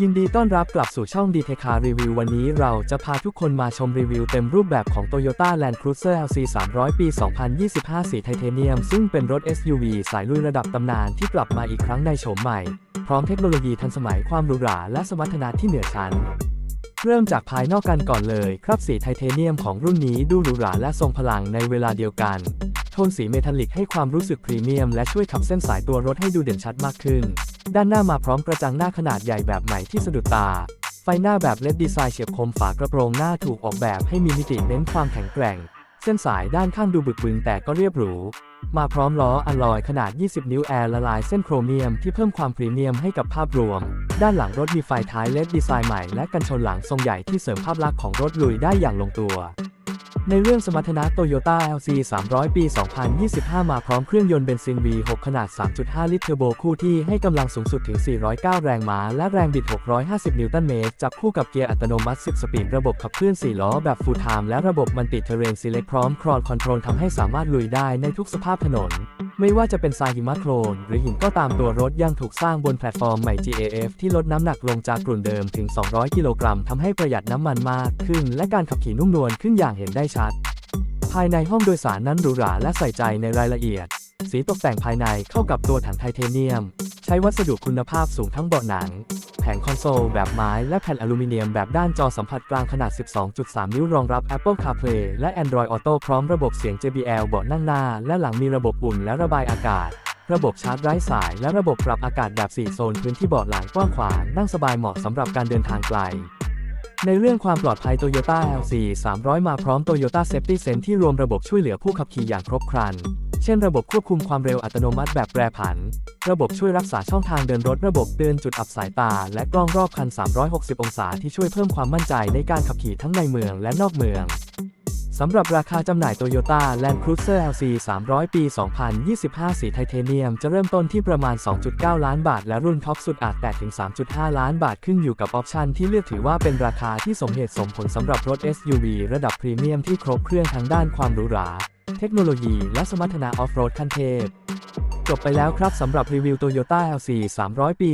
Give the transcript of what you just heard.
ยินดีต้อนรับกลับสู่ช่อง d t c a r Review วันนี้เราจะพาทุกคนมาชมรีวิวเต็มรูปแบบของ Toyota Land Cruiser LC 300 ปี 2025 สีไทเทเนียม ซึ่งเป็นรถ SUV สายลุยระดับตำนานที่กลับมาอีกครั้งในโฉมใหม่ พร้อมเทคโนโลยีทันสมัยความหรูหราและสมรรถนะที่เหนือชั้น เริ่มจากภายนอกกันก่อนเลย ครับสีไทเทเนียมของรุ่นนี้ดูหรูหราและทรงพลังในเวลาเดียวกัน โทนสีเมทัลลิกให้ความรู้สึกพรีเมียมและช่วยขับเส้นสายตัวรถให้ดูเด่นชัดมากขึ้น ด้านหน้ามาพร้อมกระจังหน้าขนาดใหญ่แบบใหม่ที่สะดุดตา ไฟหน้าแบบเลดดีไซน์เฉียบคมฝากระโปรงหน้าถูกออกแบบให้มีมิติเน้นความแข็งแกร่ง เส้นสายด้านข้างดูบึกบึนแต่ก็เรียบหรู มาพร้อมล้ออะลอยขนาด 20 นิ้วแอร์ละลายเส้นโครเมียมที่เพิ่มความพรีเมียมให้กับภาพรวม ด้านหลังรถมีไฟท้ายเลดดีไซน์ใหม่และกันชนหลังทรงใหญ่ที่เสริมภาพลักษณ์ของรถลุยได้อย่างลงตัว ในเรื่องสมรรถนะ Toyota LC 300 ปี 2025 มาพร้อมเครื่องยนต์เบนซิน V6 ขนาด 3.5 ลิตรเทอร์โบคู่ที่ให้กำลังสูงสุดถึง 409 แรงม้า และแรงบิด 650 นิวตันเมตร จับคู่กับเกียร์อัตโนมัติ 10 สปีด ระบบขับเคลื่อน 4 ล้อแบบฟูลไทม์และระบบมันติเทเรนซีเล็กพร้อมครอนคอนโทรลทำให้สามารถลุยได้ในทุกสภาพถนน ไม่ว่าจะเป็นทรายหิมะโคลน หรือหินก็ตามตัวรถยังถูกสร้างบนแพลตฟอร์มใหม่ GAF ที่ลดน้ำหนักลงจากกลุ่นเดิมถึง 200 กิโลกรัมทำให้ประหยัดน้ำมันมากขึ้น และการขับขี่นุ่มนวลขึ้นอย่างเห็นได้ชัด ภายในห้องโดยสารนั้นหรูหราและใส่ใจในรายละเอียด สีตกแต่งภายในเข้ากับตัวถังไทเทเนียม ใช้วัสดุคุณภาพสูงทั้งเบาะหนัง แผงคอนโซลแบบไม้และแผ่นอลูมิเนียมแบบด้านจอสัมผัสกลางขนาด 12.3 นิ้วรองรับ Apple CarPlay และ Android Auto พร้อมระบบเสียง JBL เบาะนั่งหน้า และหลังมีระบบอุ่นและระบายอากาศ ระบบชาร์จไร้สาย และระบบปรับอากาศแบบ 4 โซนพื้นที่เบาะหลังกว้างขวางนั่งสบายเหมาะสำหรับการเดินทางไกลในเรื่องความปลอดภัย Toyota LC 300 มาพร้อม Toyota Safety Sense ที่รวมระบบช่วยเหลือผู้ขับขี่อย่างครบครัน เช่นระบบควบคุมความเร็วอัตโนมัติแบบแปรผัน ระบบช่วยรักษาช่องทางเดินรถ ระบบเตือนจุดอับสายตา และกล้องรอบคัน 360 องศาที่ช่วยเพิ่มความมั่นใจในการขับขี่ทั้งในเมืองและนอกเมืองสำหรับราคาจำหน่าย Toyota Land Cruiser LC 300 ปี 2025 สีไทเทเนียม จะเริ่มต้นที่ประมาณ 2.9 ล้านบาท และรุ่นท็อปสุดอาจแตะถึง 3.5 ล้านบาทขึ้นอยู่กับออปชันที่เลือกถือว่าเป็นราคาที่สมเหตุสมผลสำหรับรถ SUV ระดับพรีเมียมที่ครบเครื่องทั้งด้านความหรูหรา เทคโนโลยี และสมรรถนะออฟโรดขั้นเทพ จบไปแล้วครับสำหรับรีวิว Toyota LC 300 ปี